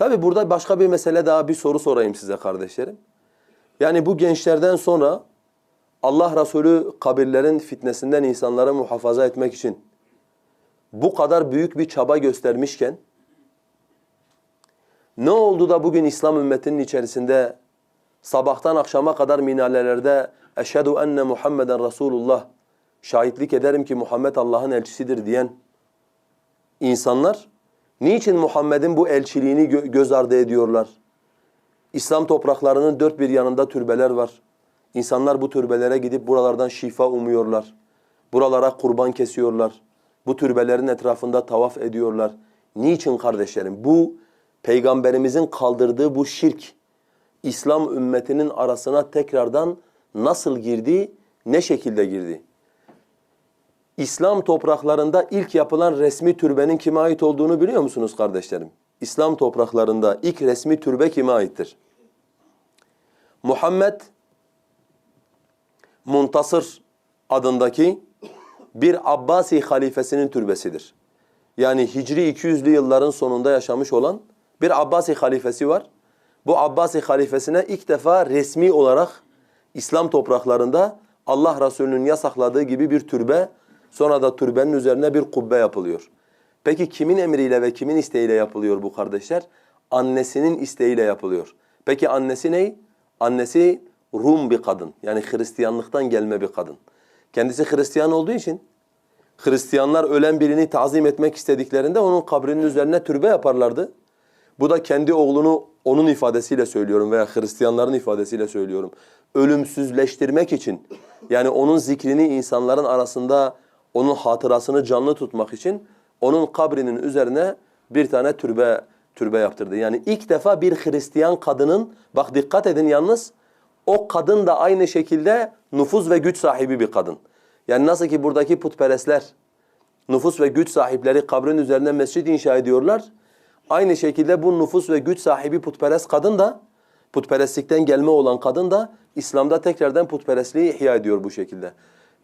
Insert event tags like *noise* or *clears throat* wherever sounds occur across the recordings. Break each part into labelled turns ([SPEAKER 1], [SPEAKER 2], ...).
[SPEAKER 1] Tabi burada başka bir mesele daha bir soru sorayım size kardeşlerim. Yani bu gençlerden sonra Allah Resulü kabirlerin fitnesinden insanları muhafaza etmek için bu kadar büyük bir çaba göstermişken ne oldu da bugün İslam ümmetinin içerisinde sabahtan akşama kadar minarelerde eşhedü enne Muhammeden Resulullah şahitlik ederim ki Muhammed Allah'ın elçisidir diyen insanlar niçin Muhammed'in bu elçiliğini gö- göz ardı ediyorlar? İslam topraklarının dört bir yanında türbeler var. İnsanlar bu türbelere gidip buralardan şifa umuyorlar. Buralara kurban kesiyorlar. Bu türbelerin etrafında tavaf ediyorlar. Niçin kardeşlerim? Bu peygamberimizin kaldırdığı bu şirk İslam ümmetinin arasına tekrardan nasıl girdi, ne şekilde girdi? İslam topraklarında ilk yapılan resmi türbenin kime ait olduğunu biliyor musunuz kardeşlerim? İslam topraklarında ilk resmi türbe kime aittir? Muhammed Muntasır adındaki bir Abbasi halifesinin türbesidir. Yani Hicri 200'lü yılların sonunda yaşamış olan bir Abbasi halifesi var. Bu Abbasi halifesine ilk defa resmi olarak İslam topraklarında Allah Resulü'nün yasakladığı gibi bir türbe, sonra da türbenin üzerine bir kubbe yapılıyor. Peki kimin emriyle ve kimin isteğiyle yapılıyor bu kardeşler? Annesinin isteğiyle yapılıyor. Peki annesi ne? Annesi Rum bir kadın. Yani Hristiyanlıktan gelme bir kadın. Kendisi Hristiyan olduğu için Hristiyanlar ölen birini tazim etmek istediklerinde onun kabrinin üzerine türbe yaparlardı. Bu da kendi oğlunu onun ifadesiyle söylüyorum veya Hristiyanların ifadesiyle söylüyorum. Ölümsüzleştirmek için yani onun zikrini insanların arasında onun hatırasını canlı tutmak için onun kabrinin üzerine bir tane türbe türbe yaptırdı. Yani ilk defa bir Hristiyan kadının bak dikkat edin yalnız o kadın da aynı şekilde nüfuz ve güç sahibi bir kadın. Yani nasıl ki buradaki putperestler nüfus ve güç sahipleri kabrin üzerine mescid inşa ediyorlar. Aynı şekilde bu nüfus ve güç sahibi putperest kadın da putperestlikten gelme olan kadın da İslam'da tekrardan putperestliği ihya ediyor bu şekilde.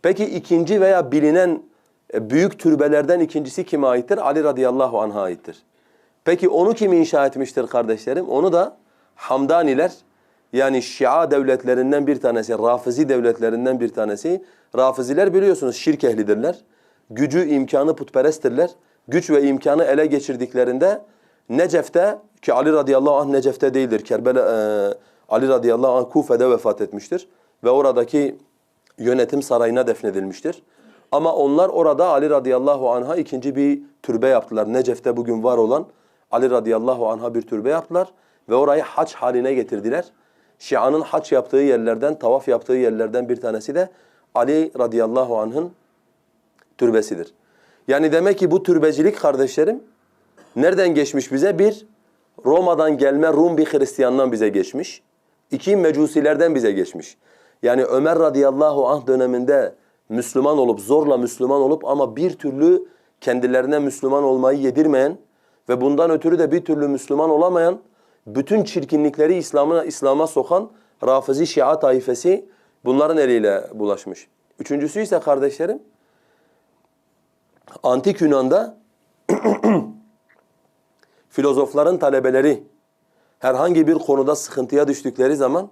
[SPEAKER 1] Peki ikinci veya bilinen e, büyük türbelerden ikincisi kime aittir? Ali radıyallahu anh'a aittir. Peki onu kim inşa etmiştir kardeşlerim? Onu da Hamdaniler yani Şia devletlerinden bir tanesi, Rafizi devletlerinden bir tanesi. Rafiziler biliyorsunuz şirk ehlidirler. Gücü, imkanı putperesttirler. Güç ve imkanı ele geçirdiklerinde Necef'te ki Ali radıyallahu anh Necef'te değildir. Kerbela e, Ali radıyallahu anh Kufe'de vefat etmiştir ve oradaki yönetim sarayına defnedilmiştir. Ama onlar orada Ali radıyallahu anh'a ikinci bir türbe yaptılar. Necef'te bugün var olan Ali radıyallahu anh'a bir türbe yaptılar ve orayı haç haline getirdiler. Şia'nın haç yaptığı yerlerden, tavaf yaptığı yerlerden bir tanesi de Ali radıyallahu anh'ın türbesidir. Yani demek ki bu türbecilik kardeşlerim nereden geçmiş bize? Bir, Roma'dan gelme Rum bir Hristiyandan bize geçmiş. İki, Mecusilerden bize geçmiş. Yani Ömer radıyallahu anh döneminde Müslüman olup, zorla Müslüman olup ama bir türlü kendilerine Müslüman olmayı yedirmeyen ve bundan ötürü de bir türlü Müslüman olamayan, bütün çirkinlikleri İslam'a İslam'a sokan Rafizi Şia taifesi bunların eliyle bulaşmış. Üçüncüsü ise kardeşlerim, Antik Yunan'da *clears throat* filozofların talebeleri herhangi bir konuda sıkıntıya düştükleri zaman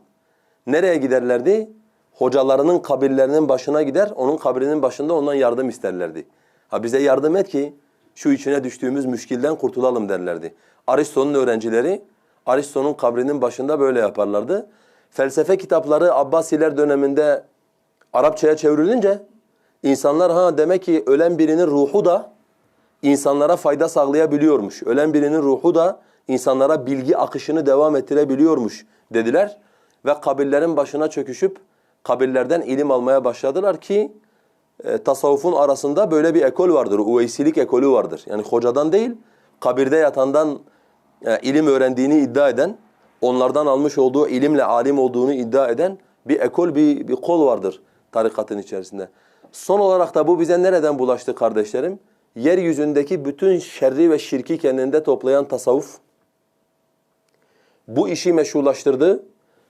[SPEAKER 1] nereye giderlerdi? Hocalarının kabirlerinin başına gider, onun kabrinin başında ondan yardım isterlerdi. Ha bize yardım et ki şu içine düştüğümüz müşkilden kurtulalım derlerdi. Aristo'nun öğrencileri Aristo'nun kabrinin başında böyle yaparlardı. Felsefe kitapları Abbasiler döneminde Arapçaya çevrilince insanlar ha demek ki ölen birinin ruhu da insanlara fayda sağlayabiliyormuş. Ölen birinin ruhu da insanlara bilgi akışını devam ettirebiliyormuş dediler. Ve kabirlerin başına çöküşüp kabirlerden ilim almaya başladılar ki e, tasavvufun arasında böyle bir ekol vardır. Uveysilik ekolü vardır. Yani hocadan değil, kabirde yatandan e, ilim öğrendiğini iddia eden, onlardan almış olduğu ilimle alim olduğunu iddia eden bir ekol, bir, bir kol vardır tarikatın içerisinde. Son olarak da bu bize nereden bulaştı kardeşlerim? Yeryüzündeki bütün şerri ve şirki kendinde toplayan tasavvuf bu işi meşrulaştırdı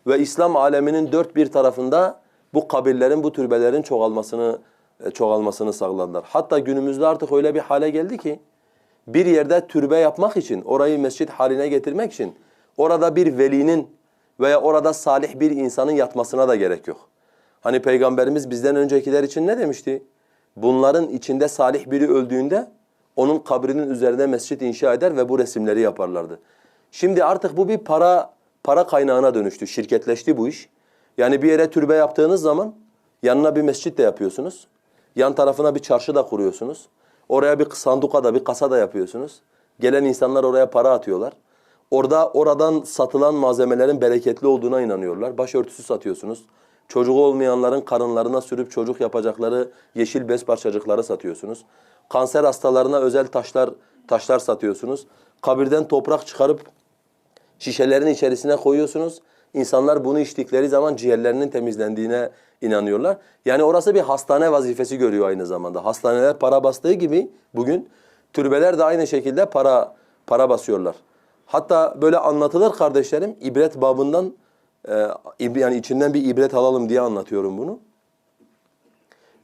[SPEAKER 1] ve İslam aleminin dört bir tarafında bu kabirlerin, bu türbelerin çoğalmasını e, çoğalmasını sağladılar. Hatta günümüzde artık öyle bir hale geldi ki bir yerde türbe yapmak için, orayı mescit haline getirmek için orada bir velinin veya orada salih bir insanın yatmasına da gerek yok. Hani Peygamberimiz bizden öncekiler için ne demişti? Bunların içinde salih biri öldüğünde onun kabrinin üzerine mescit inşa eder ve bu resimleri yaparlardı. Şimdi artık bu bir para para kaynağına dönüştü, şirketleşti bu iş. Yani bir yere türbe yaptığınız zaman yanına bir mescit de yapıyorsunuz. Yan tarafına bir çarşı da kuruyorsunuz. Oraya bir sanduka da bir kasa da yapıyorsunuz. Gelen insanlar oraya para atıyorlar. Orada oradan satılan malzemelerin bereketli olduğuna inanıyorlar. Başörtüsü satıyorsunuz. Çocuğu olmayanların karınlarına sürüp çocuk yapacakları yeşil bez parçacıkları satıyorsunuz. Kanser hastalarına özel taşlar taşlar satıyorsunuz. Kabirden toprak çıkarıp şişelerin içerisine koyuyorsunuz. İnsanlar bunu içtikleri zaman ciğerlerinin temizlendiğine inanıyorlar. Yani orası bir hastane vazifesi görüyor aynı zamanda. Hastaneler para bastığı gibi bugün türbeler de aynı şekilde para para basıyorlar. Hatta böyle anlatılır kardeşlerim ibret babından e, yani içinden bir ibret alalım diye anlatıyorum bunu.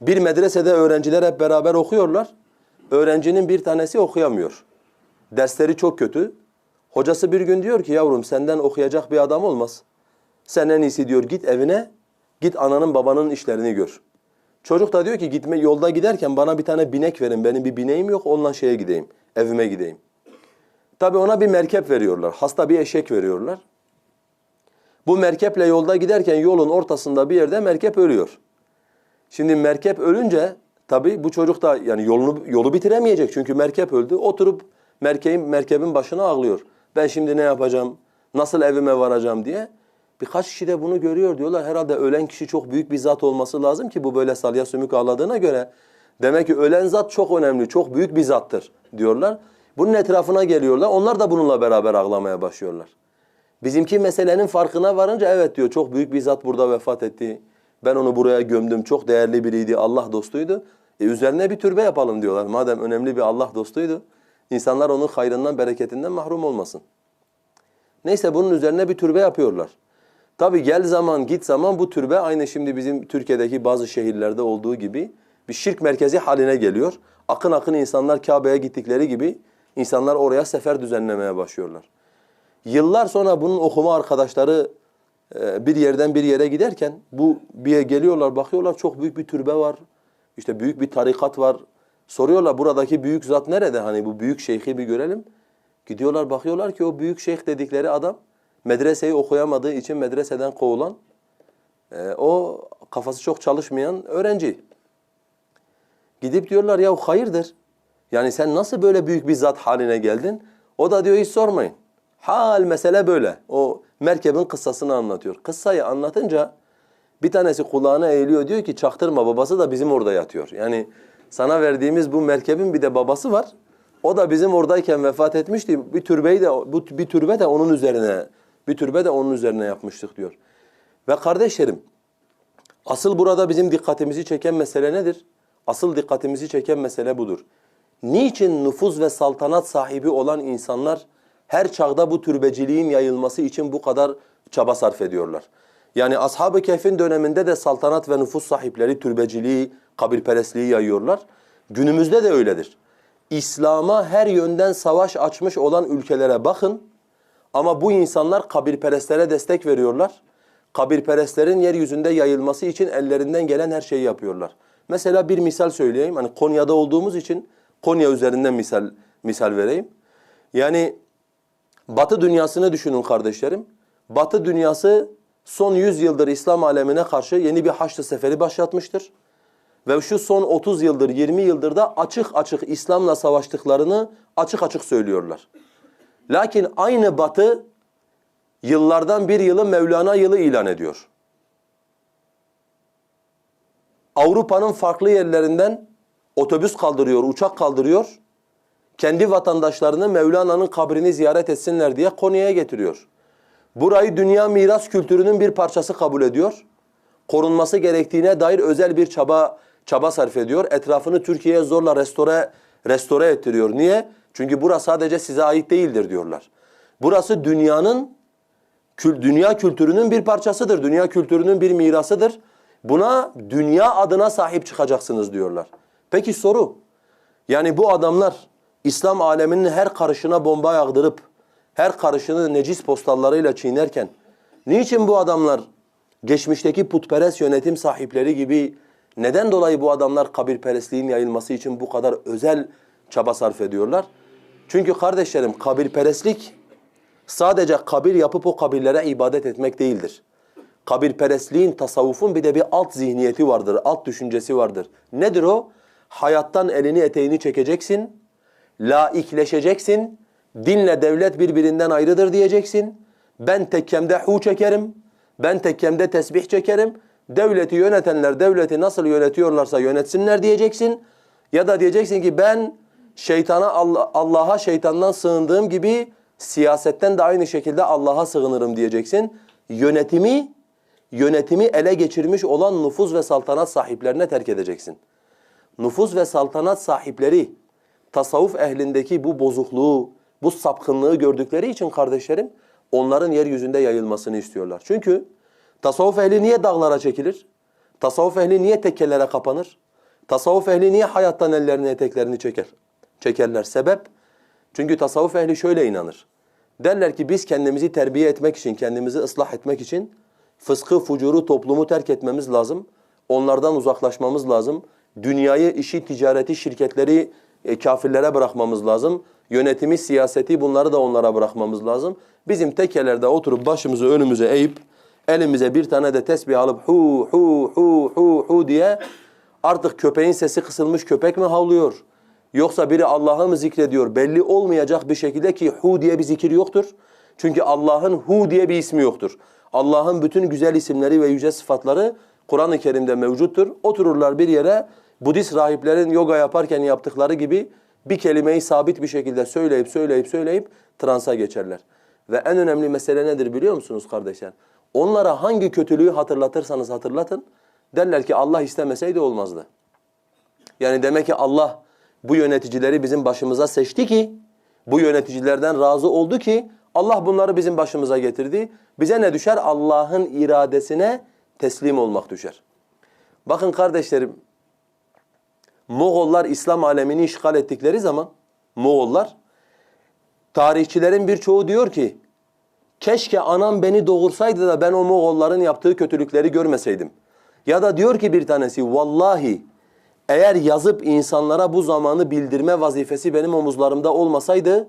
[SPEAKER 1] Bir medresede öğrenciler hep beraber okuyorlar. Öğrencinin bir tanesi okuyamıyor. Dersleri çok kötü. Hocası bir gün diyor ki yavrum senden okuyacak bir adam olmaz. Sen en iyisi diyor git evine, git ananın babanın işlerini gör. Çocuk da diyor ki gitme yolda giderken bana bir tane binek verin. Benim bir bineğim yok. Onunla şeye gideyim. Evime gideyim. Tabi ona bir merkep veriyorlar. Hasta bir eşek veriyorlar. Bu merkeple yolda giderken yolun ortasında bir yerde merkep ölüyor. Şimdi merkep ölünce tabi bu çocuk da yani yolunu yolu bitiremeyecek çünkü merkep öldü. Oturup merkeğin merkebin başına ağlıyor. Ben şimdi ne yapacağım? Nasıl evime varacağım diye. Birkaç kişi de bunu görüyor diyorlar. Herhalde ölen kişi çok büyük bir zat olması lazım ki bu böyle salya sümük ağladığına göre. Demek ki ölen zat çok önemli, çok büyük bir zattır diyorlar. Bunun etrafına geliyorlar. Onlar da bununla beraber ağlamaya başlıyorlar. Bizimki meselenin farkına varınca evet diyor çok büyük bir zat burada vefat etti. Ben onu buraya gömdüm. Çok değerli biriydi. Allah dostuydu. E üzerine bir türbe yapalım diyorlar. Madem önemli bir Allah dostuydu. İnsanlar onun hayrından, bereketinden mahrum olmasın. Neyse bunun üzerine bir türbe yapıyorlar. Tabi gel zaman git zaman bu türbe aynı şimdi bizim Türkiye'deki bazı şehirlerde olduğu gibi bir şirk merkezi haline geliyor. Akın akın insanlar Kabe'ye gittikleri gibi insanlar oraya sefer düzenlemeye başlıyorlar. Yıllar sonra bunun okuma arkadaşları e, bir yerden bir yere giderken bu bir yere geliyorlar bakıyorlar çok büyük bir türbe var. İşte büyük bir tarikat var. Soruyorlar buradaki büyük zat nerede? Hani bu büyük şeyhi bir görelim. Gidiyorlar bakıyorlar ki o büyük şeyh dedikleri adam medreseyi okuyamadığı için medreseden kovulan e, o kafası çok çalışmayan öğrenci. Gidip diyorlar ya hayırdır? Yani sen nasıl böyle büyük bir zat haline geldin? O da diyor hiç sormayın. Hal mesele böyle. O merkebin kıssasını anlatıyor. Kıssayı anlatınca bir tanesi kulağına eğiliyor diyor ki çaktırma babası da bizim orada yatıyor. Yani sana verdiğimiz bu merkebin bir de babası var. O da bizim oradayken vefat etmişti. Bir türbeyi de bu bir türbe de onun üzerine bir türbe de onun üzerine yapmıştık diyor. Ve kardeşlerim asıl burada bizim dikkatimizi çeken mesele nedir? Asıl dikkatimizi çeken mesele budur. Niçin nüfuz ve saltanat sahibi olan insanlar her çağda bu türbeciliğin yayılması için bu kadar çaba sarf ediyorlar? Yani Ashab-ı Kehf'in döneminde de saltanat ve nüfus sahipleri türbeciliği, kabirperestliği yayıyorlar. Günümüzde de öyledir. İslam'a her yönden savaş açmış olan ülkelere bakın. Ama bu insanlar kabirperestlere destek veriyorlar. Kabirperestlerin yeryüzünde yayılması için ellerinden gelen her şeyi yapıyorlar. Mesela bir misal söyleyeyim. Hani Konya'da olduğumuz için Konya üzerinden misal misal vereyim. Yani Batı dünyasını düşünün kardeşlerim. Batı dünyası son 100 yıldır İslam alemine karşı yeni bir Haçlı Seferi başlatmıştır. Ve şu son 30 yıldır, 20 yıldır da açık açık İslam'la savaştıklarını açık açık söylüyorlar. Lakin aynı Batı yıllardan bir yılı Mevlana yılı ilan ediyor. Avrupa'nın farklı yerlerinden otobüs kaldırıyor, uçak kaldırıyor. Kendi vatandaşlarını Mevlana'nın kabrini ziyaret etsinler diye Konya'ya getiriyor. Burayı dünya miras kültürünün bir parçası kabul ediyor. Korunması gerektiğine dair özel bir çaba çaba sarf ediyor. Etrafını Türkiye'ye zorla restore restore ettiriyor. Niye? Çünkü burası sadece size ait değildir diyorlar. Burası dünyanın dünya kültürünün bir parçasıdır. Dünya kültürünün bir mirasıdır. Buna dünya adına sahip çıkacaksınız diyorlar. Peki soru. Yani bu adamlar İslam aleminin her karışına bomba yağdırıp her karışını necis postallarıyla çiğnerken niçin bu adamlar geçmişteki putperest yönetim sahipleri gibi neden dolayı bu adamlar kabirperestliğin yayılması için bu kadar özel çaba sarf ediyorlar? Çünkü kardeşlerim kabirperestlik sadece kabir yapıp o kabirlere ibadet etmek değildir. Kabirperestliğin, tasavvufun bir de bir alt zihniyeti vardır, alt düşüncesi vardır. Nedir o? Hayattan elini eteğini çekeceksin, laikleşeceksin, dinle devlet birbirinden ayrıdır diyeceksin. Ben tekkemde hu çekerim, ben tekkemde tesbih çekerim. Devleti yönetenler devleti nasıl yönetiyorlarsa yönetsinler diyeceksin. Ya da diyeceksin ki ben şeytana Allah'a şeytandan sığındığım gibi siyasetten de aynı şekilde Allah'a sığınırım diyeceksin. Yönetimi yönetimi ele geçirmiş olan nüfuz ve saltanat sahiplerine terk edeceksin. Nüfuz ve saltanat sahipleri tasavvuf ehlindeki bu bozukluğu, bu sapkınlığı gördükleri için kardeşlerim onların yeryüzünde yayılmasını istiyorlar. Çünkü tasavvuf ehli niye dağlara çekilir? Tasavvuf ehli niye tekkelere kapanır? Tasavvuf ehli niye hayattan ellerini eteklerini çeker? Çekerler. Sebep? Çünkü tasavvuf ehli şöyle inanır. Derler ki biz kendimizi terbiye etmek için, kendimizi ıslah etmek için fıskı, fucuru, toplumu terk etmemiz lazım. Onlardan uzaklaşmamız lazım. Dünyayı, işi, ticareti, şirketleri e, kafirlere bırakmamız lazım. Yönetimi, siyaseti bunları da onlara bırakmamız lazım. Bizim tekelerde oturup başımızı önümüze eğip elimize bir tane de tesbih alıp hu hu hu hu hu diye artık köpeğin sesi kısılmış köpek mi havlıyor? Yoksa biri Allah'ı mı zikrediyor? Belli olmayacak bir şekilde ki hu diye bir zikir yoktur. Çünkü Allah'ın hu diye bir ismi yoktur. Allah'ın bütün güzel isimleri ve yüce sıfatları Kur'an-ı Kerim'de mevcuttur. Otururlar bir yere Budist rahiplerin yoga yaparken yaptıkları gibi bir kelimeyi sabit bir şekilde söyleyip söyleyip söyleyip transa geçerler. Ve en önemli mesele nedir biliyor musunuz kardeşler? Onlara hangi kötülüğü hatırlatırsanız hatırlatın derler ki Allah istemeseydi olmazdı. Yani demek ki Allah bu yöneticileri bizim başımıza seçti ki bu yöneticilerden razı oldu ki Allah bunları bizim başımıza getirdi. Bize ne düşer? Allah'ın iradesine teslim olmak düşer. Bakın kardeşlerim, Moğollar İslam alemini işgal ettikleri zaman, Moğollar, tarihçilerin birçoğu diyor ki, keşke anam beni doğursaydı da ben o Moğolların yaptığı kötülükleri görmeseydim. Ya da diyor ki bir tanesi, vallahi eğer yazıp insanlara bu zamanı bildirme vazifesi benim omuzlarımda olmasaydı,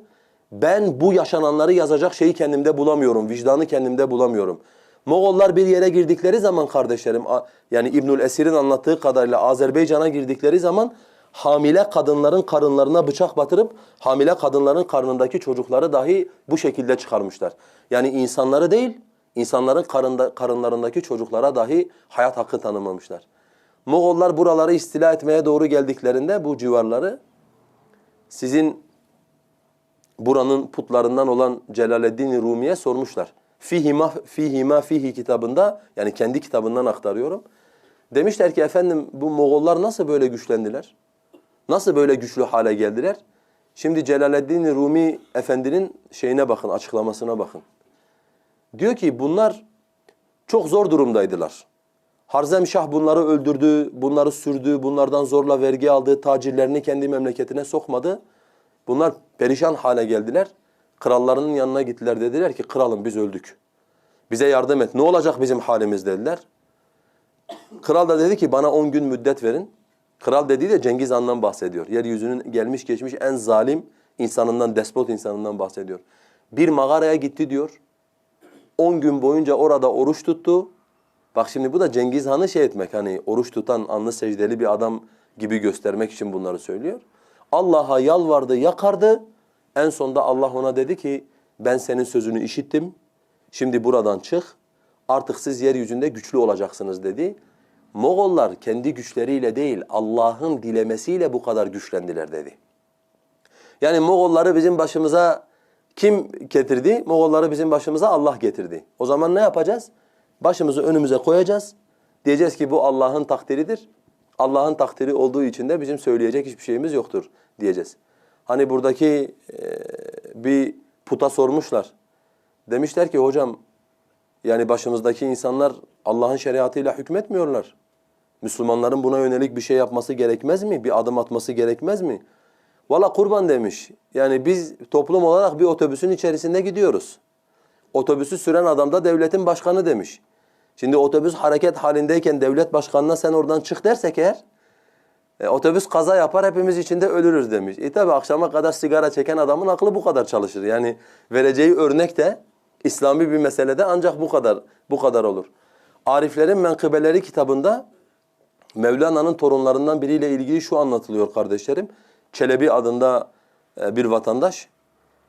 [SPEAKER 1] ben bu yaşananları yazacak şeyi kendimde bulamıyorum, vicdanı kendimde bulamıyorum. Moğollar bir yere girdikleri zaman kardeşlerim, yani İbnül Esir'in anlattığı kadarıyla Azerbaycan'a girdikleri zaman hamile kadınların karınlarına bıçak batırıp hamile kadınların karnındaki çocukları dahi bu şekilde çıkarmışlar. Yani insanları değil, insanların karında, karınlarındaki çocuklara dahi hayat hakkı tanımamışlar. Moğollar buraları istila etmeye doğru geldiklerinde bu civarları sizin buranın putlarından olan Celaleddin Rumi'ye sormuşlar. Fihima fihima fihi kitabında yani kendi kitabından aktarıyorum. Demişler ki efendim bu Moğollar nasıl böyle güçlendiler? Nasıl böyle güçlü hale geldiler? Şimdi Celaleddin Rumi efendinin şeyine bakın, açıklamasına bakın. Diyor ki bunlar çok zor durumdaydılar. Harzemşah bunları öldürdü, bunları sürdü, bunlardan zorla vergi aldı, tacirlerini kendi memleketine sokmadı. Bunlar perişan hale geldiler. Krallarının yanına gittiler dediler ki kralım biz öldük. Bize yardım et. Ne olacak bizim halimiz dediler. Kral da dedi ki bana 10 gün müddet verin. Kral dediği de Cengiz Han'dan bahsediyor. Yeryüzünün gelmiş geçmiş en zalim insanından, despot insanından bahsediyor. Bir mağaraya gitti diyor. 10 gün boyunca orada oruç tuttu. Bak şimdi bu da Cengiz Han'ı şey etmek hani oruç tutan anlı secdeli bir adam gibi göstermek için bunları söylüyor. Allah'a yalvardı, yakardı. En sonunda Allah ona dedi ki ben senin sözünü işittim. Şimdi buradan çık. Artık siz yeryüzünde güçlü olacaksınız dedi. Moğollar kendi güçleriyle değil Allah'ın dilemesiyle bu kadar güçlendiler dedi. Yani Moğolları bizim başımıza kim getirdi? Moğolları bizim başımıza Allah getirdi. O zaman ne yapacağız? Başımızı önümüze koyacağız. Diyeceğiz ki bu Allah'ın takdiridir. Allah'ın takdiri olduğu için de bizim söyleyecek hiçbir şeyimiz yoktur diyeceğiz. Hani buradaki e, bir puta sormuşlar. Demişler ki hocam yani başımızdaki insanlar Allah'ın şeriatıyla hükmetmiyorlar. Müslümanların buna yönelik bir şey yapması gerekmez mi? Bir adım atması gerekmez mi? Valla kurban demiş. Yani biz toplum olarak bir otobüsün içerisinde gidiyoruz. Otobüsü süren adam da devletin başkanı demiş. Şimdi otobüs hareket halindeyken devlet başkanına sen oradan çık dersek eğer e, otobüs kaza yapar hepimiz içinde ölürüz demiş. E tabi akşama kadar sigara çeken adamın aklı bu kadar çalışır. Yani vereceği örnek de İslami bir meselede ancak bu kadar bu kadar olur. Ariflerin Menkıbeleri kitabında Mevlana'nın torunlarından biriyle ilgili şu anlatılıyor kardeşlerim. Çelebi adında e, bir vatandaş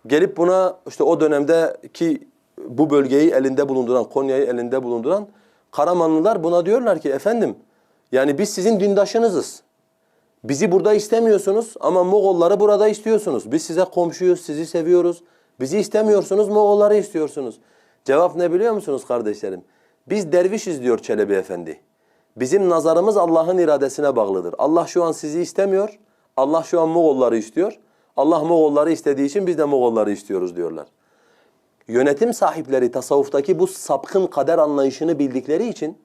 [SPEAKER 1] gelip buna işte o dönemdeki bu bölgeyi elinde bulunduran, Konya'yı elinde bulunduran Karamanlılar buna diyorlar ki efendim yani biz sizin dindaşınızız. Bizi burada istemiyorsunuz ama Moğolları burada istiyorsunuz. Biz size komşuyuz, sizi seviyoruz. Bizi istemiyorsunuz, Moğolları istiyorsunuz. Cevap ne biliyor musunuz kardeşlerim? Biz dervişiz diyor Çelebi Efendi. Bizim nazarımız Allah'ın iradesine bağlıdır. Allah şu an sizi istemiyor. Allah şu an Moğolları istiyor. Allah Moğolları istediği için biz de Moğolları istiyoruz diyorlar. Yönetim sahipleri tasavvuftaki bu sapkın kader anlayışını bildikleri için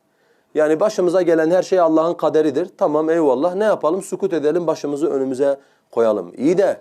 [SPEAKER 1] yani başımıza gelen her şey Allah'ın kaderidir. Tamam eyvallah ne yapalım sukut edelim başımızı önümüze koyalım. İyi de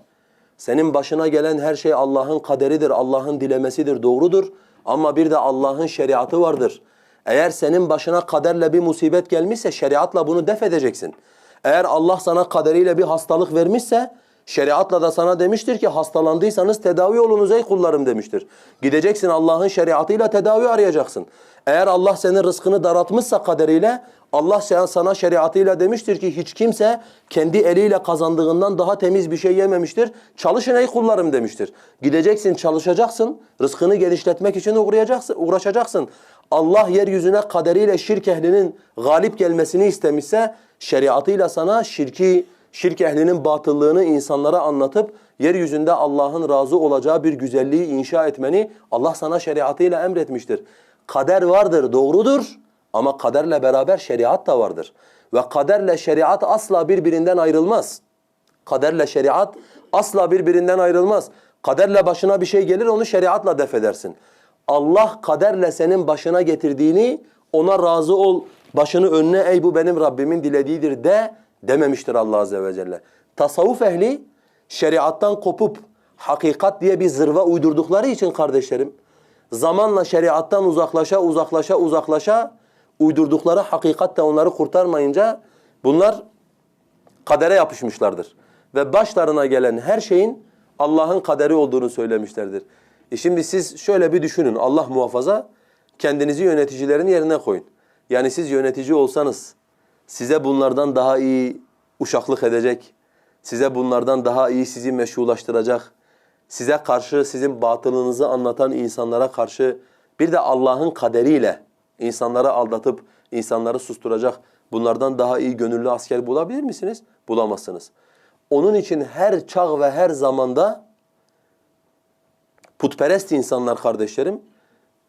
[SPEAKER 1] senin başına gelen her şey Allah'ın kaderidir, Allah'ın dilemesidir, doğrudur. Ama bir de Allah'ın şeriatı vardır. Eğer senin başına kaderle bir musibet gelmişse şeriatla bunu def edeceksin. Eğer Allah sana kaderiyle bir hastalık vermişse şeriatla da sana demiştir ki hastalandıysanız tedavi olunuz ey kullarım demiştir. Gideceksin Allah'ın şeriatıyla tedavi arayacaksın. Eğer Allah senin rızkını daraltmışsa kaderiyle Allah sana şeriatıyla demiştir ki hiç kimse kendi eliyle kazandığından daha temiz bir şey yememiştir. Çalışın ey kullarım demiştir. Gideceksin çalışacaksın rızkını genişletmek için uğrayacaksın, uğraşacaksın. Allah yeryüzüne kaderiyle şirk ehlinin galip gelmesini istemişse şeriatıyla sana şirki, şirk ehlinin batıllığını insanlara anlatıp yeryüzünde Allah'ın razı olacağı bir güzelliği inşa etmeni Allah sana şeriatıyla emretmiştir. Kader vardır, doğrudur ama kaderle beraber şeriat da vardır. Ve kaderle şeriat asla birbirinden ayrılmaz. Kaderle şeriat asla birbirinden ayrılmaz. Kaderle başına bir şey gelir onu şeriatla def edersin. Allah kaderle senin başına getirdiğini ona razı ol, başını önüne ey bu benim Rabbimin dilediğidir de dememiştir Allah Azze ve Celle. Tasavvuf ehli şeriattan kopup hakikat diye bir zırva uydurdukları için kardeşlerim zamanla şeriattan uzaklaşa uzaklaşa uzaklaşa uydurdukları hakikat de onları kurtarmayınca bunlar kadere yapışmışlardır. Ve başlarına gelen her şeyin Allah'ın kaderi olduğunu söylemişlerdir. E şimdi siz şöyle bir düşünün Allah muhafaza kendinizi yöneticilerin yerine koyun. Yani siz yönetici olsanız size bunlardan daha iyi uşaklık edecek, size bunlardan daha iyi sizi meşrulaştıracak, size karşı sizin batılınızı anlatan insanlara karşı bir de Allah'ın kaderiyle insanları aldatıp insanları susturacak bunlardan daha iyi gönüllü asker bulabilir misiniz? Bulamazsınız. Onun için her çağ ve her zamanda putperest insanlar kardeşlerim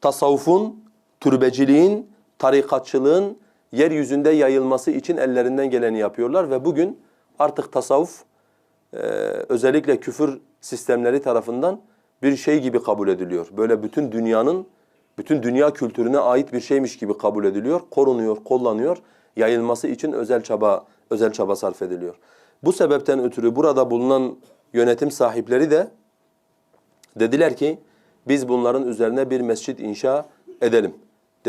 [SPEAKER 1] tasavvufun, türbeciliğin, tarikatçılığın yeryüzünde yayılması için ellerinden geleni yapıyorlar ve bugün artık tasavvuf e, özellikle küfür sistemleri tarafından bir şey gibi kabul ediliyor. Böyle bütün dünyanın, bütün dünya kültürüne ait bir şeymiş gibi kabul ediliyor, korunuyor, kullanıyor. Yayılması için özel çaba, özel çaba sarf ediliyor. Bu sebepten ötürü burada bulunan yönetim sahipleri de dediler ki biz bunların üzerine bir mescit inşa edelim.